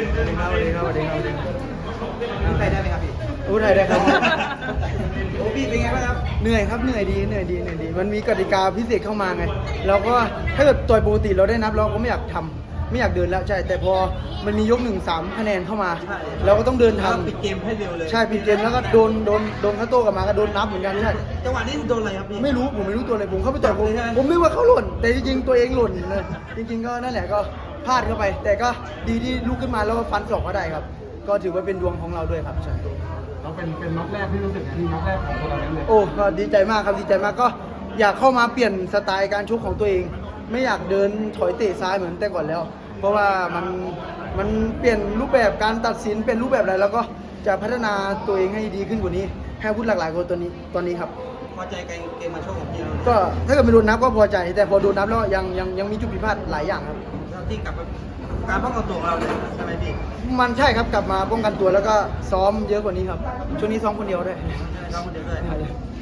สวัสดีครับสวัสดีครับสวัสดีครับพูดไทยได้ไหมครับพี่พูดไทยได้ครับ โอ้พี่เป็นไงบ้างครับ เหนื่อยครับ เหนื่อยดี เหนื่อยดี เหนื่อยดี มันมีกติกาพิเศษเข้ามาไง เราก็ถ้าเกิดต่อยปกติเราได้นับเราก็ไม่อยากทำไม่อยากเดินแล้วใช่ แต่พอมันมียกหนึ่งสามคะแนนเข้ามาเราก็ต้องเดินทำปิดเกมให้เร็วเลยใช่ปิดเกมแล้วก็โดนโดนโดนเขาโต้กลับมาก็โดนนับเหมือนกันใช่ จังหวะนี้โดนอะไรครับพี่ ไม่รู้ผมไม่รู้ตัวเลยผมเข้าไปต่อยผมใช่ไหมผมนึกว่าเขาหล่น แต่จริงๆตัวเองหล่นเลยจริง ๆ ก็นั่นแหละก็ พลาดเข้าไป แต่ก็ดีที่ลุกขึ้นมาแล้วก็ฟันศอกก็ได้ครับ ก็ถือว่าเป็นดวงของเราด้วยครับใช่เราเป็นเป็นน็อกแรกที่รู้สึกที่น็อกแรกของตัวเรานั้นเลยโอ้ก็ดีใจมากครับดีใจมากก็อยากเข้ามาเปลี่ยนสไตล์การชกของตัวเอง ไม่อยากเดินถอยเตะซ้ายเหมือนแต่ก่อนแล้ว เพราะว่ามันมันเปลี่ยนรูปแบบการตัดสินเป็นรูปแบบอะไรแล้วก็จะพัฒนาตัวเองให้ดีขึ้นกว่านี้ให้อาวุธหลากหลายกว่าตัวนี้ตอนนี้ครับพอใจเกมเกมมาโชคของพี่เราก็ถ้าเกิดไม่โดนนับก็พอใจ แต่พอโดนนับแล้วยังยังยังมีจุดผิดพลาดหลายอย่างครับ ที่กลับมาการป้องกันตัวของเราเนี่ยใช่ไหมพี่มันใช่ครับกลับมาป้องกันตัวแล้วก็ซ้อมเยอะกว่านี้ครับช่วงนี้ซ้อมคนเดียวด้วยน้องคนเดียวด้วย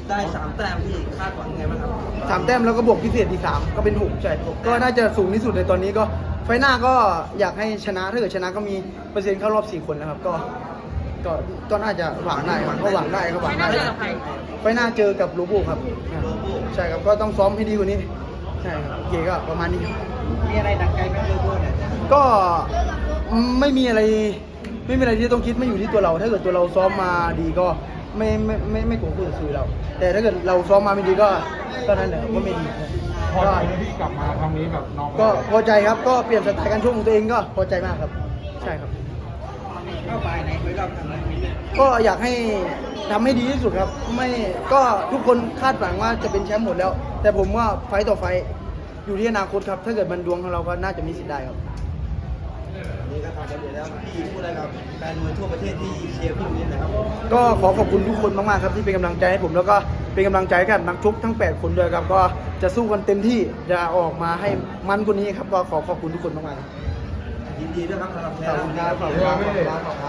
ได้สามแต้มพี่คาดหวังไงบ้างครับสามแต้มแล้วก็บวกพิเศษอีกสามก็เป็นหกใช่ก็น่าจะสูงที่สุดในตอนนี้ก็ไฟล์หน้าก็อยากให้ชนะถ้าเกิดชนะก็มีเปอร์เซ็นต์เข้ารอบสี่คนนะครับก็ก็ก็น่าจะหวังได้ครับก็หวังได้ก็หวังได้ไฟล์หน้าเจอกับโลโบครับใช่ครับก็ต้องซ้อมให้ดีกว่านี้ ใช่ครับโอเคก็ประมาณนี้ครับมีอะไรดังใจไหมโลโก้เนี่ยก็ไม่มีอะไรไม่มีอะไรที่ต้องคิดไม่อยู่ที่ตัวเรา ถ้าเกิดตัวเราซ้อมมาดีก็ไม่ไม่ไม่ไม่โกงคู่ต่อสู้เรา แต่ถ้าเกิดเราซ้อมมาไม่ดีก็ก็นั่นแหละก็ไม่ดีพอก็ใจไหมที่กลับมาครั้งนี้แบบน้องก็พอใจครับก็เปลี่ยนสไตล์การชกของตัวเองก็พอใจมากครับ ใช่ครับเข้าไปไหนไปรอบทางไหนก็อยากให้ทำให้ดีที่สุดครับ ไม่ก็ทุกคนคาดหวังว่าจะเป็นแชมป์หมดแล้ว แต่ผมว่าไฟต์ต่อไฟต์อยู่ที่อนาคตครับ ถ้าเกิดมันดวงของเราก็น่าจะมีสิทธิ์ได้ครับนี่ก็ทำสำเร็จแล้วพี่พูดอะไรกับแฟนมวยทั่วประเทศที่เชียร์พี่อยู่นี่นะครับก็ขอขอบคุณทุกคนมากๆครับที่เป็นกำลังใจให้ผมแล้วก็เป็นกำลังใจให้กับนักชกทั้ง 8 คนด้วยครับ ก็จะสู้กันเต็มที่จะออกมาให้มันกว่านี้ครับก็ขอขอบคุณทุกคนมากๆครับยินดีด้วยครับสำหรับแพ้ขอบคุณครับขอบคุณครับขอบคุณครับ